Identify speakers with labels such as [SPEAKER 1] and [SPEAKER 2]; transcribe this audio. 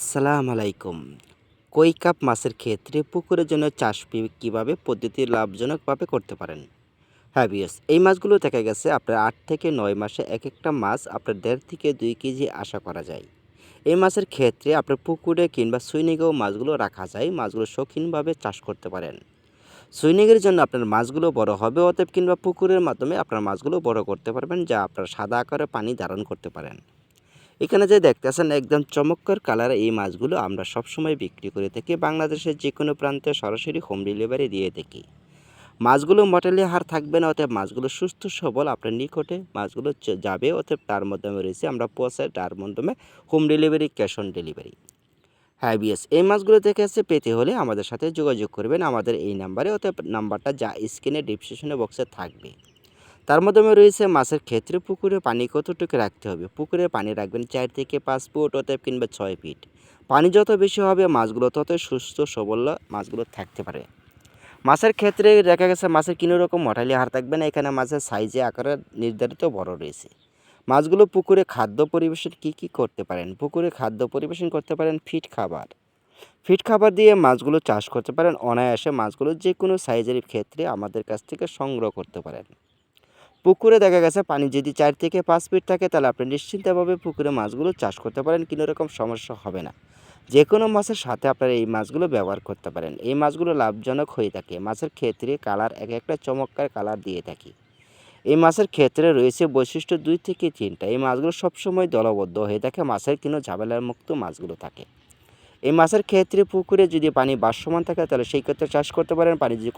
[SPEAKER 1] আসসালামু আলাইকুম। কই কাপ মাছের ক্ষেত্রে পুকুরের জন্য চাষ কীভাবে পদ্ধতি লাভজনকভাবে করতে পারেন? হ্যাঁ বিয়স এই মাছগুলো দেখা গেছে আপনার আট থেকে নয় মাসে এক একটা মাছ আপনার দেড় থেকে দুই কেজি আশা করা যায়। এই মাছের ক্ষেত্রে আপনার পুকুরে কিংবা সুইনিগেও মাছগুলো রাখা যায়, মাছগুলো শৌখিনভাবে চাষ করতে পারেন। সুইনিংয়ের জন্য আপনার মাছগুলো বড় হবে, অতএব কিংবা পুকুরের মাধ্যমে আপনার মাছগুলো বড় করতে পারবেন, যা আপনার সাদা আকারে পানি ধারণ করতে পারেন। এখানে যে দেখতেছেন একদম চমৎকার কালার এই মাছগুলো আমরা সবসময় বিক্রি করে থাকি বাংলাদেশের যে কোনো প্রান্তে সরাসরি হোম ডেলিভারি দিয়ে থাকি। মাছগুলো মটেলি হার থাকবে না, অতএব মাছগুলো সুস্থ, সবল, আপনার নিকটে মাছগুলো যাবে, অতএব তার মাধ্যমে রয়েছে, আমরা পৌঁছে তার মাধ্যমে home delivery cash on delivery হ্যাঁ বিএস এই মাছগুলো থেকে এসে পেতে হলে আমাদের সাথে যোগাযোগ করবেন আমাদের এই নাম্বারে অতএব নাম্বারটা যা স্ক্রিনে ডিসক্রিপশনে বক্সে থাকবে। তার মাধ্যমে রয়েছে মাছের ক্ষেত্রে পুকুরে পানি কতটুকু রাখতে হবে? পুকুরে পানি রাখবেন চার থেকে পাঁচ ফুট, অতএব কিংবা ছয় ফিট। পানি যত বেশি হবে, মাছগুলো তত সুস্থ, সবল মাছগুলো থাকতে পারে। মাছের ক্ষেত্রে দেখা গেছে মাছের কোনো রকম মঠালি হার থাকবে না, এখানে মাছের সাইজে আকারে নির্ধারিত বড় রয়েছে। মাছগুলো পুকুরে খাদ্য পরিবেশন কি কি করতে পারেন? পুকুরে খাদ্য পরিবেশন করতে পারেন ফিট খাবার। ফিট খাবার দিয়ে মাছগুলো চাষ করতে পারেন। অনায়াসে মাছগুলো যে কোনো সাইজের ক্ষেত্রে আমাদের কাছ থেকে সংগ্রহ করতে পারেন। পুকুরে দেখা গেছে পানি। যদি চার থেকে পাঁচ ফিট থাকে, তাহলে আপনি নিশ্চিন্তভাবে পুকুরে মাছগুলো চাষ করতে পারেন, কোনো রকম সমস্যা হবে না। যে কোনো মাছের সাথে আপনারা এই মাছগুলো ব্যবহার করতে পারেন। এই মাছগুলো লাভজনক হয়ে থাকে। মাছের ক্ষেত্রে কালার, এক একটা চমৎকার কালার দিয়ে থাকি। এই মাছের ক্ষেত্রে রয়েছে বৈশিষ্ট্য দুই থেকে তিনটা। এই মাছগুলো সবসময় দলবদ্ধ হয়ে থাকে, মাছের কোনো ঝামেলার মুক্ত মাছগুলো থাকে। এই মাছের ক্ষেত্রে পুকুরে যদি পানি বাসমান থাকে, তাহলে সেই ক্ষেত্রে চাষ করতে পারেন। পানি যদি